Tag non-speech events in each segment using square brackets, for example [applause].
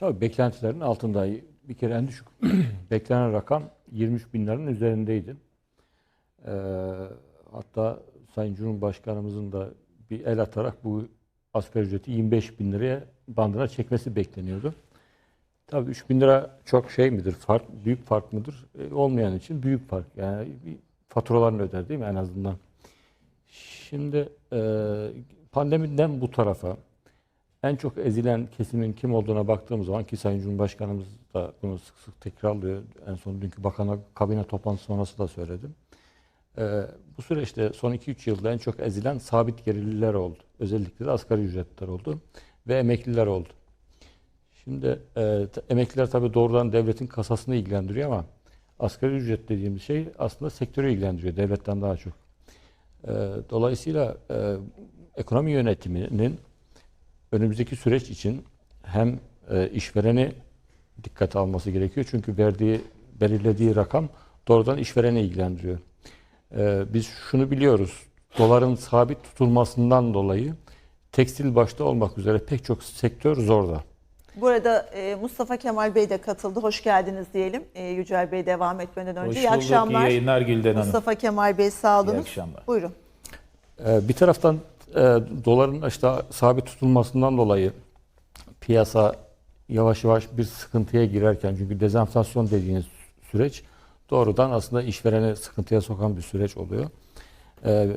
Tabii beklentilerin altında. Bir kere en düşük [clears throat] beklenen rakam 23 bin liranın üzerindeydi. Ee, hatta Sayın Cumhurbaşkanımızın da bir el atarak bu asgari ücreti 25 bin liraya bandına çekmesi bekleniyordu. Tabii 3 bin lira çok şey midir, fark, büyük fark mıdır? E, olmayan için büyük fark. Yani bir faturalarını öder değil mi en azından? Şimdi e, pandemiden bu tarafa en çok ezilen kesimin kim olduğuna baktığımız zaman ki Sayın Cumhurbaşkanımız da bunu sık sık tekrarlıyor. En son dünkü bakana kabine toplantısı sonrası da söyledim. Ee, bu süreçte son 2-3 yılda en çok ezilen sabit gelirliler oldu. Özellikle de asgari ücretler oldu ve emekliler oldu. Şimdi e, emekliler tabii doğrudan devletin kasasını ilgilendiriyor ama asgari ücret dediğimiz şey aslında sektörü ilgilendiriyor devletten daha çok. E, dolayısıyla e, ekonomi yönetiminin önümüzdeki süreç için hem e, işvereni dikkate alması gerekiyor. Çünkü verdiği, belirlediği rakam doğrudan işvereni ilgilendiriyor. E, biz şunu biliyoruz. Doların sabit tutulmasından dolayı tekstil başta olmak üzere pek çok sektör zorda. Burada e, Mustafa Kemal Bey de katıldı. Hoş geldiniz diyelim. E, Yücel Bey devam etmeden önce. Hoş İyi bulduk, akşamlar. iyi yayınlar Gülden Hanım. Mustafa Kemal Bey sağ olunuz. İyi akşamlar. Buyurun. Bir taraftan e, doların işte sabit tutulmasından dolayı piyasa yavaş yavaş bir sıkıntıya girerken çünkü dezenflasyon dediğiniz süreç doğrudan aslında işvereni sıkıntıya sokan bir süreç oluyor. Ee,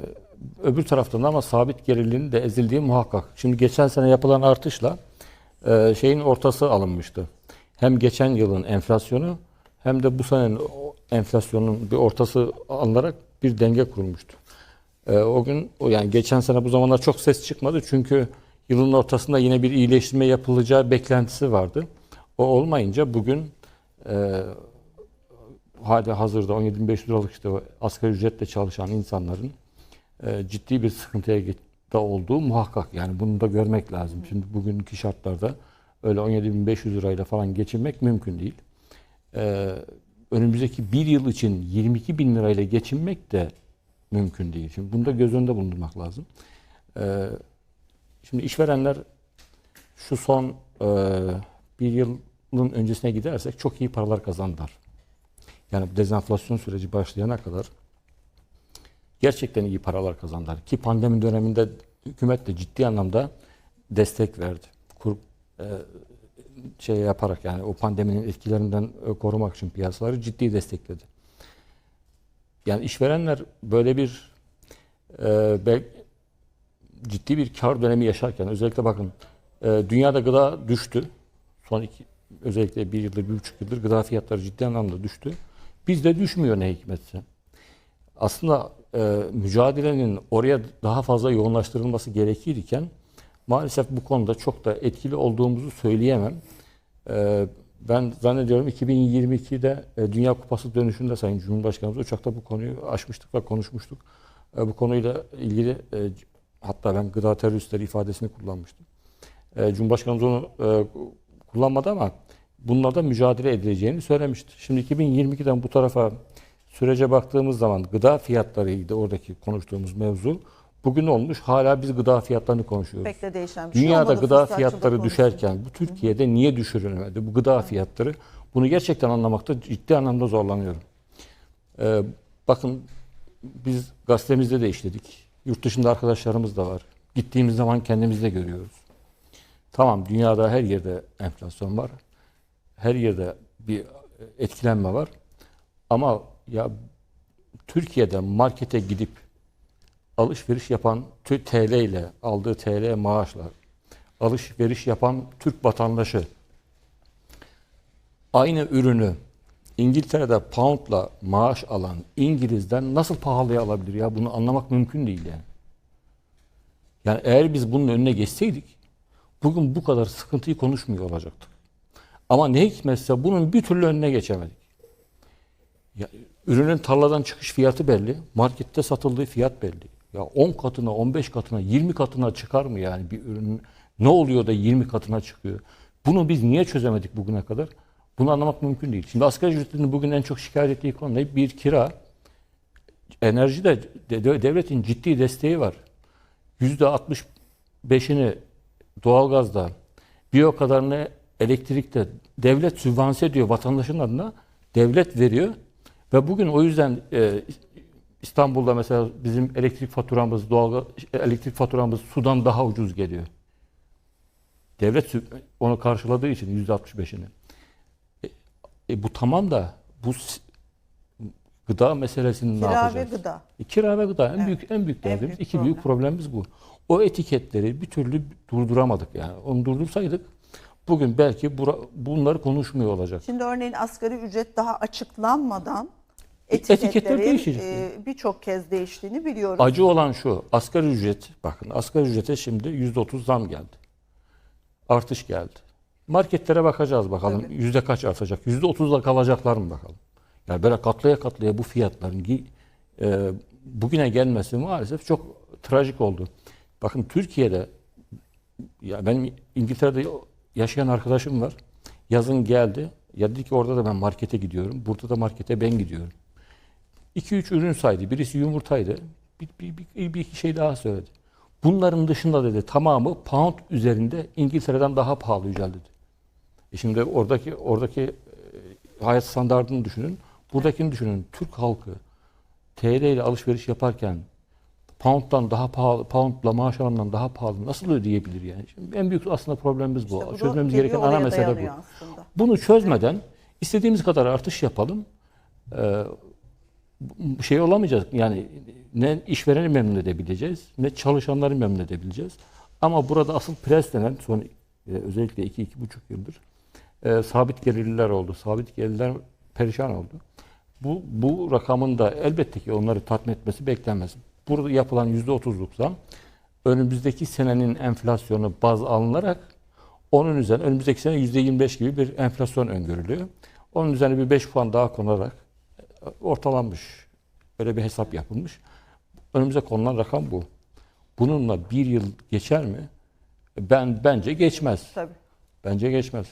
Öbür taraftan ama sabit gerilinin de ezildiği muhakkak. Şimdi geçen sene yapılan artışla e, şeyin ortası alınmıştı. Hem geçen yılın enflasyonu hem de bu senenin enflasyonun bir ortası alınarak bir denge kurulmuştu. Ee, o gün yani geçen sene bu zamanlar çok ses çıkmadı çünkü yılın ortasında yine bir iyileştirme yapılacağı beklentisi vardı. O olmayınca bugün e, hali hazırda 17.500 liralık işte asgari ücretle çalışan insanların e, ciddi bir sıkıntıya da olduğu muhakkak. Yani bunu da görmek lazım. Şimdi bugünkü şartlarda öyle 17.500 lirayla falan geçinmek mümkün değil. E, önümüzdeki bir yıl için 22 bin lirayla geçinmek de mümkün değil. Şimdi bunu da göz önünde bulundurmak lazım. Ee, şimdi işverenler şu son e, bir yılın öncesine gidersek çok iyi paralar kazandılar. Yani dezenflasyon süreci başlayana kadar gerçekten iyi paralar kazandılar. Ki pandemi döneminde hükümet de ciddi anlamda destek verdi. Kur, e, şey yaparak yani o pandeminin etkilerinden e, korumak için piyasaları ciddi destekledi. Yani işverenler böyle bir e, ciddi bir kar dönemi yaşarken özellikle bakın e, dünyada gıda düştü. Son iki, özellikle bir yıldır, bir buçuk yıldır gıda fiyatları ciddi anlamda düştü. Bizde düşmüyor ne hikmetse. Aslında e, mücadelenin oraya daha fazla yoğunlaştırılması gerekirken maalesef bu konuda çok da etkili olduğumuzu söyleyemem. E, ben zannediyorum 2022'de e, Dünya Kupası dönüşünde Sayın Cumhurbaşkanımız uçakta bu konuyu açmıştık ve konuşmuştuk. E, bu konuyla ilgili e, hatta ben gıda teröristleri ifadesini kullanmıştım. Cumhurbaşkanımız onu kullanmadı ama bunlarla mücadele edileceğini söylemişti. Şimdi 2022'den bu tarafa sürece baktığımız zaman gıda fiyatlarıydı oradaki konuştuğumuz mevzu. Bugün olmuş hala biz gıda fiyatlarını konuşuyoruz. Pek de değişen bir şey Dünyada olmadı. gıda fiyatları düşerken bu Türkiye'de niye düşürülmedi? Bu gıda fiyatları bunu gerçekten anlamakta ciddi anlamda zorlanıyorum. Ee, bakın biz gazetemizde de işledik. Yurt dışında arkadaşlarımız da var. Gittiğimiz zaman kendimiz de görüyoruz. Tamam dünyada her yerde enflasyon var. Her yerde bir etkilenme var. Ama ya Türkiye'de markete gidip alışveriş yapan TL ile aldığı TL maaşla alışveriş yapan Türk vatandaşı aynı ürünü İngiltere'de poundla maaş alan İngiliz'den nasıl pahalıya alabilir ya? Bunu anlamak mümkün değil yani. Yani eğer biz bunun önüne geçseydik bugün bu kadar sıkıntıyı konuşmuyor olacaktık. Ama ne hikmetse bunun bir türlü önüne geçemedik. Ya, ürünün tarladan çıkış fiyatı belli, markette satıldığı fiyat belli. Ya 10 katına, 15 katına, 20 katına çıkar mı yani bir ürün? Ne oluyor da 20 katına çıkıyor? Bunu biz niye çözemedik bugüne kadar? Bunu anlamak mümkün değil. Şimdi asgari ücretinin bugün en çok şikayet ettiği konu ne? Bir kira. Enerjide de- de- devletin ciddi desteği var. Yüzde 65'ini doğalgazda, bir o kadarını elektrikte devlet sübvanse ediyor vatandaşın adına. Devlet veriyor ve bugün o yüzden e, İstanbul'da mesela bizim elektrik faturamız, doğal elektrik faturamız sudan daha ucuz geliyor. Devlet onu karşıladığı için yüzde 65'ini. E, e, bu tamam da bu gıda meselesini ne Kira ve yapacağız? gıda. E, Kira ve gıda en Evet. büyük en büyük En derdimiz. büyük İki büyük problem. problemimiz bu. O etiketleri bir türlü durduramadık yani. Onu durdursaydık bugün belki bura, bunları konuşmuyor olacak. Şimdi örneğin asgari ücret daha açıklanmadan Etiketler etiketlerin değişecek. e, birçok kez değiştiğini biliyoruz. Acı olan şu, asgari ücret, bakın asgari ücrete şimdi %30 zam geldi. Artış geldi. Marketlere bakacağız bakalım Tabii. yüzde kaç artacak, yüzde otuzla kalacaklar mı bakalım. Yani böyle katlaya katlaya bu fiyatların gi- e, bugüne gelmesi maalesef çok trajik oldu. Bakın Türkiye'de, ya benim İngiltere'de yaşayan arkadaşım var. Yazın geldi. Ya dedi ki orada da ben markete gidiyorum. Burada da markete ben gidiyorum. 2-3 ürün saydı. Birisi yumurtaydı. Bir, bir, bir, bir iki şey daha söyledi. Bunların dışında dedi tamamı pound üzerinde İngiltere'den daha pahalı Yücel dedi. E şimdi oradaki oradaki e, hayat standartını düşünün. Buradakini düşünün. Türk halkı TL ile alışveriş yaparken pound'dan daha pahalı, pound'la maaş alanından daha pahalı nasıl ödeyebilir yani? Şimdi en büyük aslında problemimiz bu. İşte bu Çözmemiz gereken ana mesele bu. aslında. Bunu çözmeden istediğimiz kadar artış yapalım. Ee, şey olamayacak. Yani ne işvereni memnun edebileceğiz, ne çalışanları memnun edebileceğiz. Ama burada asıl pres denen son e, özellikle iki iki buçuk yıldır e, sabit gelirliler oldu. Sabit gelirler perişan oldu. Bu, bu rakamın da elbette ki onları tatmin etmesi beklenmez. Burada yapılan yüzde otuzluk zam önümüzdeki senenin enflasyonu baz alınarak onun üzerine önümüzdeki sene yüzde 25 gibi bir enflasyon öngörülüyor. Onun üzerine bir 5 puan daha konarak ortalanmış. Öyle bir hesap yapılmış. Önümüze konulan rakam bu. Bununla bir yıl geçer mi? Ben bence geçmez. Tabii. Bence geçmez.